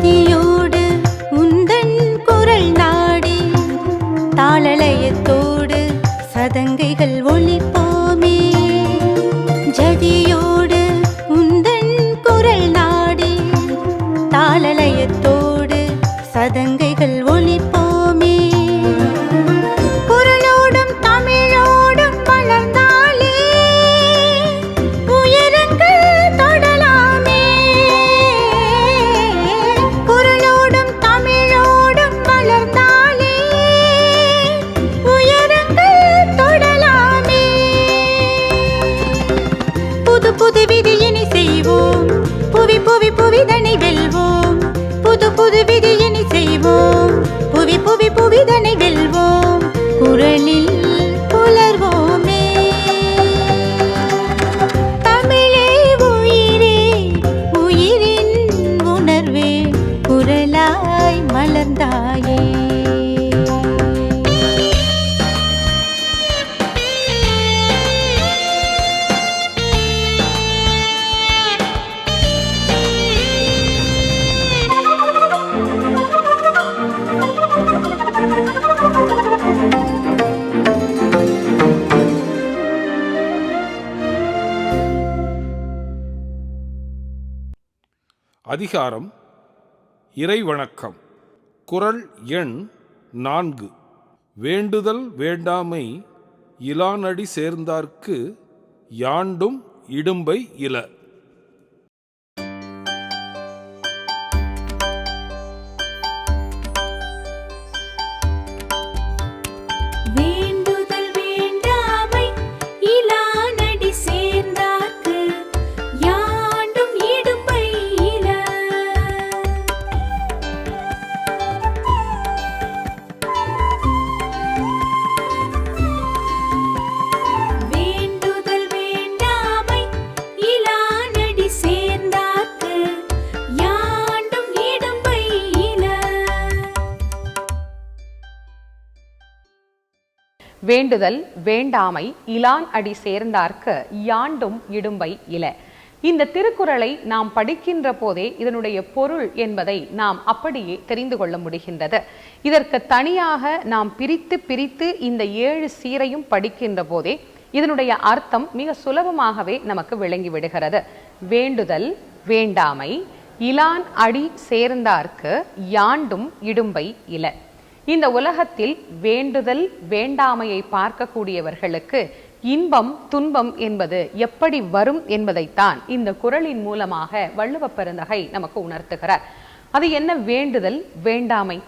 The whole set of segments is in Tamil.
你有 அதிகாரம் இறைவணக்கம். குறள் எண் நான்கு. வேண்டுதல் வேண்டாமை இலானடி சேர்ந்தார்க்கு யாண்டும் இடும்பை இல. வேண்டுதல் வேண்டாமை இலான் அடி சேர்ந்தார்க்கு யாண்டும் இடும்பை இல. இந்த திருக்குறளை நாம் படிக்கின்ற போதே இதனுடைய பொருள் என்பதை நாம் அப்படியே தெரிந்து கொள்ள முடிகின்றது. இதற்கு தனியாக நாம் பிரித்து பிரித்து இந்த ஏழு சீரையும் படிக்கின்ற போதே இதனுடைய அர்த்தம் மிக சுலபமாகவே நமக்கு விளங்கி விடுகிறது. வேண்டுதல் வேண்டாமை இலான் அடி சேர்ந்தார்க்கு யாண்டும் இடும்பை இல. இந்த உலகத்தில் வேண்டுதல் வேண்டாமையை பார்க்கக்கூடியவர்களுக்கு இன்பம் துன்பம் என்பது எப்படி வரும் என்பதைத்தான் இந்த குரலின் மூலமாக வள்ளுவ பெருந்தகை நமக்கு உணர்த்துகிறார். அது என்ன வேண்டுதல் வேண்டாமை?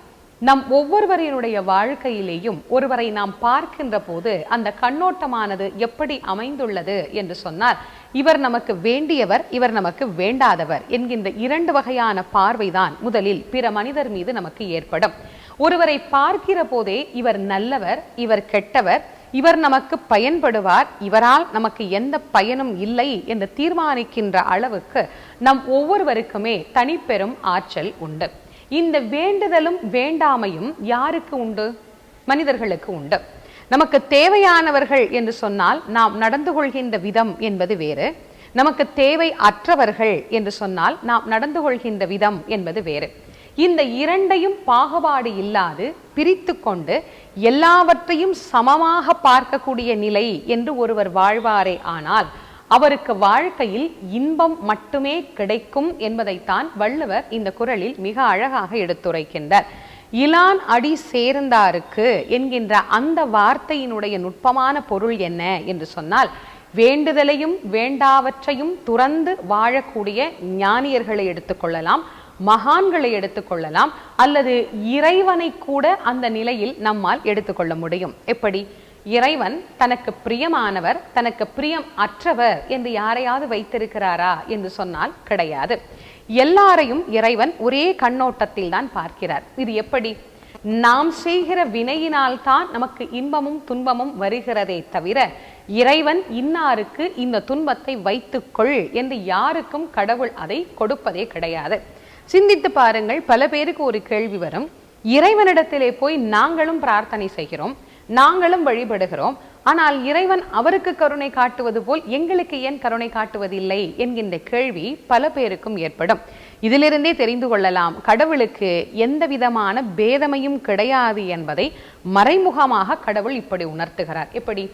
நம் ஒவ்வொருவரினுடைய வாழ்க்கையிலேயும் ஒருவரை நாம் பார்க்கின்ற போது அந்த கண்ணோட்டமானது எப்படி அமைந்துள்ளது என்று சொன்னால் இவர் நமக்கு வேண்டியவர் இவர் நமக்கு வேண்டாதவர் என்கின்ற இரண்டு வகையான பார்வைதான் முதலில் பிற மனிதர் மீது நமக்கு ஏற்படும். ஒருவரை பார்க்கிற போதே இவர் நல்லவர் இவர் கெட்டவர் இவர் நமக்கு பயன்படுவார் இவரால் நமக்கு எந்த பயனும் இல்லை என்று தீர்மானிக்கின்ற அளவுக்கு நம் ஒவ்வொருவருக்குமே தனிப்பெரும் ஆற்றல் உண்டு. இந்த வேண்டுதலும் வேண்டாமையும் யாருக்கு உண்டு? மனிதர்களுக்கு உண்டு. நமக்கு தேவையானவர்கள் என்று சொன்னால் நாம் நடந்து கொள்கின்ற விதம் என்பது வேறு. நமக்கு தேவை அற்றவர்கள் என்று சொன்னால் நாம் நடந்து கொள்கின்ற விதம் என்பது வேறு. இந்த இரண்டையும் பாகுபாடு இல்லாது பிரித்து கொண்டு எல்லாவற்றையும் சமமாக பார்க்கக்கூடிய நிலை என்று ஒருவர் வாழ்வாரே ஆனால் அவருக்கு வாழ்க்கையில் இன்பம் மட்டுமே கிடைக்கும் என்பதைத்தான் வள்ளுவர் இந்த குரலில் மிக அழகாக எடுத்துரைக்கின்றார். இலான் அடி சேர்ந்தாருக்கு என்கின்ற அந்த வார்த்தையினுடைய நுட்பமான பொருள் என்ன என்று சொன்னால் வேண்டுதலையும் வேண்டாவற்றையும் துறந்து வாழக்கூடிய ஞானியர்களை எடுத்துக்கொள்ளலாம் மகான்களை எடுத்துக்கொள்ளலாம் அல்லது இறைவனை கூட அந்த நிலையில் நம்மால் எடுத்துக்கொள்ள முடியும். எப்படி? இறைவன் தனக்கு பிரியமானவர் தனக்கு பிரியம் அற்றவர் என்று யாரையாவது வைத்திருக்கிறாரா என்று சொன்னால் கிடையாது. எல்லாரையும் இறைவன் ஒரே கண்ணோட்டத்தில் தான் பார்க்கிறார். இது எப்படி? நாம் செய்கிற வினையினால் தான் நமக்கு இன்பமும் துன்பமும் வருகிறதே தவிர இறைவன் இன்னாருக்கு இந்த துன்பத்தை வைத்துக்கொள் என்று யாருக்கும் கடவுள் அதை கொடுப்பதே கிடையாது. சிந்தித்து பாருங்கள் பல பேருக்கு ஒரு கேள்வி வரும். இறைவனிடத்திலே போய் நாங்களும் பிரார்த்தனை செய்கிறோம். நாங்களும் வழிபடுகிறோம். ஆனால் இறைவன் அவருக்கு கருணை காட்டுவது போல் எங்களுக்கு ஏன் கருணை காட்டுவதில்லை என்கின்ற கேள்வி பல பேருக்கும் ஏற்படும். இதிலிருந்தே தெரிந்து கொள்ளலாம் கடவுளுக்கு எந்த விதமான பேதமையும் கிடையாது என்பதை மறைமுகமாக கடவுள் இப்படி உணர்த்துகிறார். எப்படி?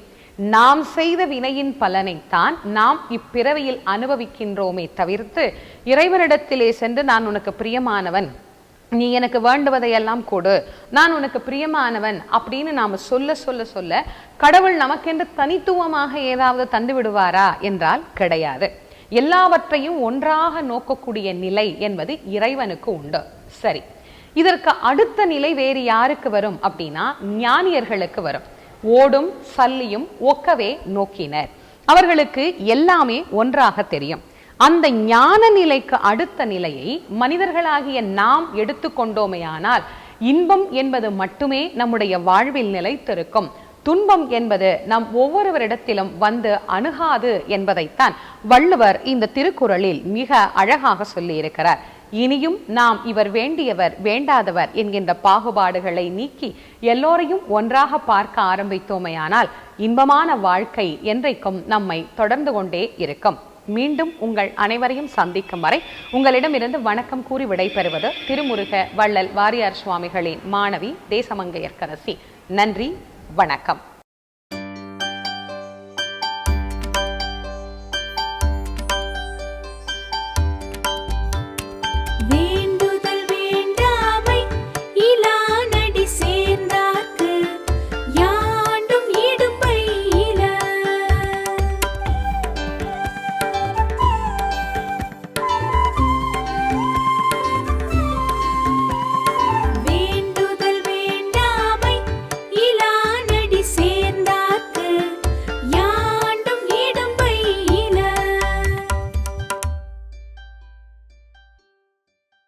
நாம் செய்த வினையின் பலனைத்தான் நாம் இப்பிறவியில் அனுபவிக்கின்றோமே தவிர்த்து இறைவனிடத்திலே சென்று நான் உனக்கு பிரியமானவன் நீ எனக்கு வேண்டுவதையெல்லாம் கொடு. நான் உனக்கு பிரியமானவன் அப்படின்னு நாம் சொல்ல சொல்ல சொல்ல கடவுள் நமக்கென்று தனித்துவமாக ஏதாவது தந்து விடுவாரா என்றால் கிடையாது. எல்லாவற்றையும் ஒன்றாக நோக்கக்கூடிய நிலை என்பது இறைவனுக்கு உண்டு. சரி. இதற்கு அடுத்த நிலை வேறு யாருக்கு வரும் அப்படின்னா ஞானியர்களுக்கு வரும். ஓடும் சல்லியும் ஒக்கவே நோக்கினர். அவர்களுக்கு எல்லாமே ஒன்றாக தெரியும். அந்த ஞான நிலைக்கு அடுத்த நிலையை மனிதர்களாகிய நாம் எடுத்துக்கொண்டோமேயானால் இன்பம் என்பது மட்டுமே நம்முடைய வாழ்வில் நிலைத்திருக்கும். துன்பம் என்பது நம் ஒவ்வொருவரிடத்திலும் வந்து அணுகாது என்பதைத்தான் வள்ளுவர் இந்த திருக்குறளில் மிக அழகாக சொல்லியிருக்கிறார். இனியும் நாம் இவர் வேண்டியவர் வேண்டாதவர் என்கின்ற பாகுபாடுகளை நீக்கி எல்லோரையும் ஒன்றாக பார்க்க ஆரம்பித்தோமையானால் இன்பமான வாழ்க்கை என்றைக்கும் நம்மை தொடர்ந்து கொண்டே இருக்கும். மீண்டும் உங்கள் அனைவரையும் சந்திக்கும் வரை உங்களிடமிருந்து வணக்கம் கூறி விடைபெறுவது திருமுருக வள்ளல் வாரியார் சுவாமிகளின் மாணவி தேசமங்கையர்கரசி நன்றி வணக்கம்.